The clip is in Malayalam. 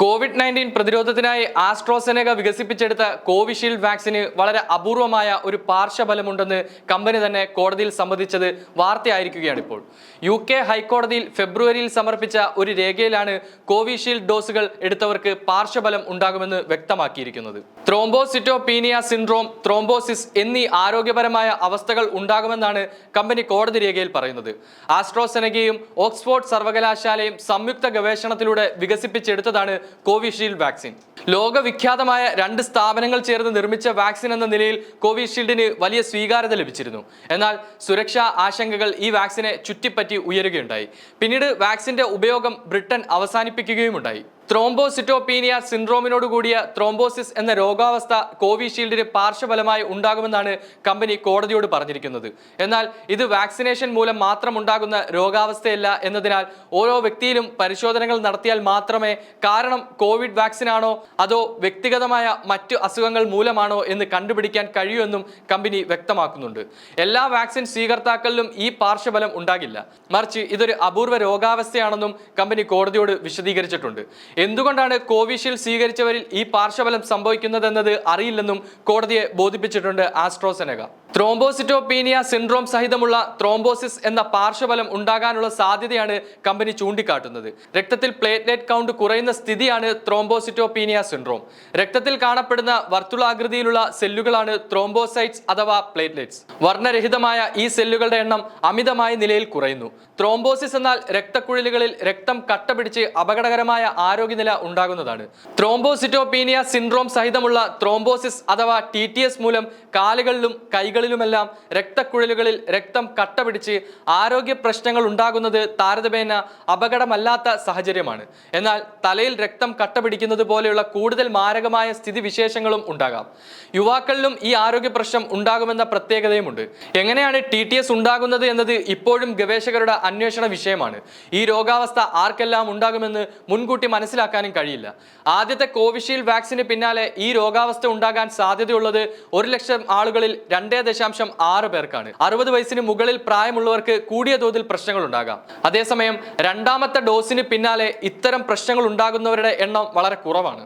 കോവിഡ് നയന്റീൻ പ്രതിരോധത്തിനായി ആസ്ട്രോസെനക വികസിപ്പിച്ചെടുത്ത കോവിഷീൽഡ് വാക്സിന് വളരെ അപൂർവമായ ഒരു പാർശ്വഫലമുണ്ടെന്ന് കമ്പനി തന്നെ കോടതിയിൽ സമ്മതിച്ചത് വാർത്തയായിരിക്കുകയാണ് ഇപ്പോൾ യു കെ ഹൈക്കോടതിയിൽ ഫെബ്രുവരിയിൽ സമർപ്പിച്ച ഒരു രേഖയിലാണ് കോവിഷീൽഡ് ഡോസുകൾ എടുത്തവർക്ക് പാർശ്വഫലം ഉണ്ടാകുമെന്ന് വ്യക്തമാക്കിയിരിക്കുന്നത്. ത്രോംബോസിറ്റോപീനിയ സിൻഡ്രോം ത്രോംബോസിസ് എന്നീ ആരോഗ്യപരമായ അവസ്ഥകൾ ഉണ്ടാകുമെന്നാണ് കമ്പനി കോടതി രേഖയിൽ പറയുന്നത്. ആസ്ട്രോസെനകയും ഓക്സ്ഫോർഡ് സർവകലാശാലയും സംയുക്ത ഗവേഷണത്തിലൂടെ വികസിപ്പിച്ചെടുത്തതാണ് കോവിഷീൽഡ് വാക്സിൻ. ലോകവിഖ്യാതമായ രണ്ട് സ്ഥാപനങ്ങൾ ചേർന്ന് നിർമ്മിച്ച വാക്സിൻ എന്ന നിലയിൽ കോവിഷീൽഡിന് വലിയ സ്വീകാര്യത ലഭിച്ചിരുന്നു. എന്നാൽ സുരക്ഷാ ആശങ്കകൾ ഈ വാക്സിനെ ചുറ്റിപ്പറ്റി ഉയരുകയുണ്ടായി. പിന്നീട് വാക്സിന്റെ ഉപയോഗം ബ്രിട്ടൻ അവസാനിപ്പിക്കുകയുമുണ്ടായി. ത്രോംബോസിറ്റോപീനിയ സിൻഡ്രോമിനോട് കൂടിയ ത്രോംബോസിസ് എന്ന രോഗാവസ്ഥ കോവിഷീൽഡിന് പാർശ്വഫലമായി ഉണ്ടാകുമെന്നാണ് കമ്പനി കോടതിയോട് പറഞ്ഞിരിക്കുന്നത്. എന്നാൽ ഇത് വാക്സിനേഷൻ മൂലം മാത്രം ഉണ്ടാകുന്ന രോഗാവസ്ഥയല്ല എന്നതിനാൽ ഓരോ വ്യക്തിയിലും പരിശോധനകൾ നടത്തിയാൽ മാത്രമേ കാരണം കോവിഡ് വാക്സിനാണോ അതോ വ്യക്തിഗതമായ മറ്റു അസുഖങ്ങൾ മൂലമാണോ എന്ന് കണ്ടുപിടിക്കാൻ കഴിയൂ എന്നും കമ്പനി വ്യക്തമാക്കുന്നുണ്ട്. എല്ലാ വാക്സിൻ സ്വീകർത്താക്കളിലും ഈ പാർശ്വഫലം ഉണ്ടാകില്ല. മറിച്ച് ഇതൊരു അപൂർവ രോഗാവസ്ഥയാണെന്നും കമ്പനി കോടതിയോട് വിശദീകരിച്ചിട്ടുണ്ട്. എന്തുകൊണ്ടാണ് കോവിഷീൽഡ് സ്വീകരിച്ചവരിൽ ഈ പാർശ്വഫലം സംഭവിക്കുന്നതെന്നത് അറിയില്ലെന്നും കോടതിയെ ബോധിപ്പിച്ചിട്ടുണ്ട് ആസ്ട്രോസെനക ത്രോംബോസിറ്റോപീനിയ സിൻഡ്രോം സഹിതമുള്ള ത്രോംബോസിസ് എന്ന പാർശ്വഫലം ഉണ്ടാകാനുള്ള സാധ്യതയാണ് കമ്പനി ചൂണ്ടിക്കാട്ടുന്നത്. രക്തത്തിൽ പ്ലേറ്റ്ലെറ്റ് കൗണ്ട് കുറയുന്ന സ്ഥിതിയാണ് ത്രോംബോസിറ്റോപീനിയ സിൻഡ്രോം. രക്തത്തിൽ കാണപ്പെടുന്ന വർത്തുളാകൃതിയിലുള്ള സെല്ലുകളാണ് ത്രോംബോസൈറ്റ്സ് അഥവാ പ്ലേറ്റ്ലെറ്റ്സ്. വർണരഹിതമായ ഈ സെല്ലുകളുടെ എണ്ണം അമിതമായ നിലയിൽ കുറയുന്നു. ത്രോംബോസിസ് എന്നാൽ രക്തക്കുഴലുകളിൽ രക്തം കട്ടപിടിച്ച് അപകടകരമായ ആരോഗ്യനില ഉണ്ടാകുന്നതാണ്. ത്രോംബോസിറ്റോപീനിയ സിൻഡ്രോം സഹിതമുള്ള ത്രോംബോസിസ് അഥവാ ടി ടി എസ് മൂലം കാലുകളിലും കൈകളിലുമെല്ലാം രക്തക്കുഴലുകളിൽ രക്തം കട്ട പിടിച്ച് ആരോഗ്യ പ്രശ്നങ്ങൾ ഉണ്ടാകുന്നത് താരതമ്യേന അപകടമല്ലാത്ത സാഹചര്യമാണ്. എന്നാൽ തലയിൽ രക്തം കട്ട പിടിക്കുന്നത് പോലെയുള്ള കൂടുതൽ മാരകമായ സ്ഥിതിവിശേഷങ്ങളും ഉണ്ടാകാം. യുവാക്കളിലും ഈ ആരോഗ്യ പ്രശ്നം ഉണ്ടാകുമെന്ന പ്രത്യേകതയുമുണ്ട്. എങ്ങനെയാണ് ടി ടി എസ് ഉണ്ടാകുന്നത് എന്നത് ഇപ്പോഴും ഗവേഷകരുടെ അന്വേഷണ വിഷയമാണ്. ഈ രോഗാവസ്ഥ ആർക്കെല്ലാം ഉണ്ടാകുമെന്ന് മുൻകൂട്ടി മനസ്സിലാക്കാനും കഴിയില്ല. ആദ്യത്തെ കോവിഷീൽഡ് വാക്സിന് പിന്നാലെ ഈ രോഗാവസ്ഥ ഉണ്ടാകാൻ സാധ്യതയുള്ളത് ഒരു ലക്ഷം ആളുകളിൽ രണ്ടേ ദശാംശം ആറ് പേർക്കാണ്. അറുപത് വയസ്സിന് മുകളിൽ പ്രായമുള്ളവർക്ക് കൂടിയ തോതിൽ പ്രശ്നങ്ങൾ ഉണ്ടാകാം. അതേസമയം രണ്ടാമത്തെ ഡോസിന് പിന്നാലെ ഇത്തരം പ്രശ്നങ്ങൾ ഉണ്ടാകുന്നവരുടെ എണ്ണം വളരെ കുറവാണ്.